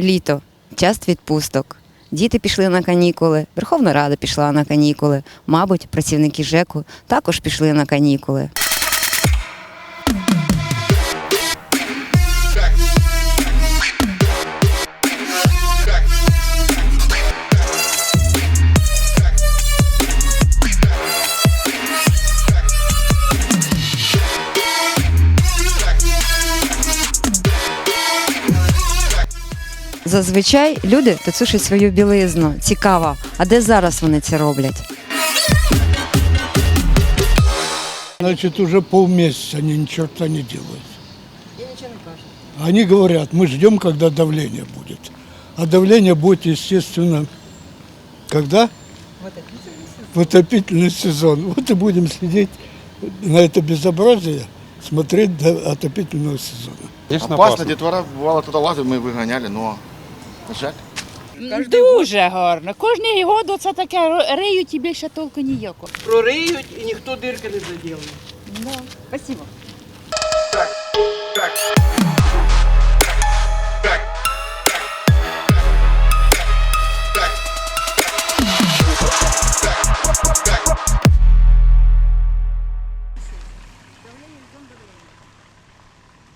Літо, час відпусток. Діти пішли на канікули, Верховна Рада пішла на канікули. Мабуть, працівники ЖЕКу також пішли на канікули. Зазвичай люди тут сушать свою білизну. Цікаво, а де зараз вони це роблять? Значит, уже полмесяца они ни черта не делают. Они говорят, мы ждем, когда давление будет. А давление будет, естественно, когда? В отопительный сезон. Вот и будем следить на это безобразие, смотреть до отопительного сезона. Конечно, Опасно, опасно. детвора бывало туда лазив, ми виганяли, но Жаль. Дуже гарно. Кожний год це таке риють і більше толку ніякого. Прориють і ніхто дирки не заділить. Да. Спасибо. Давление идем, давление.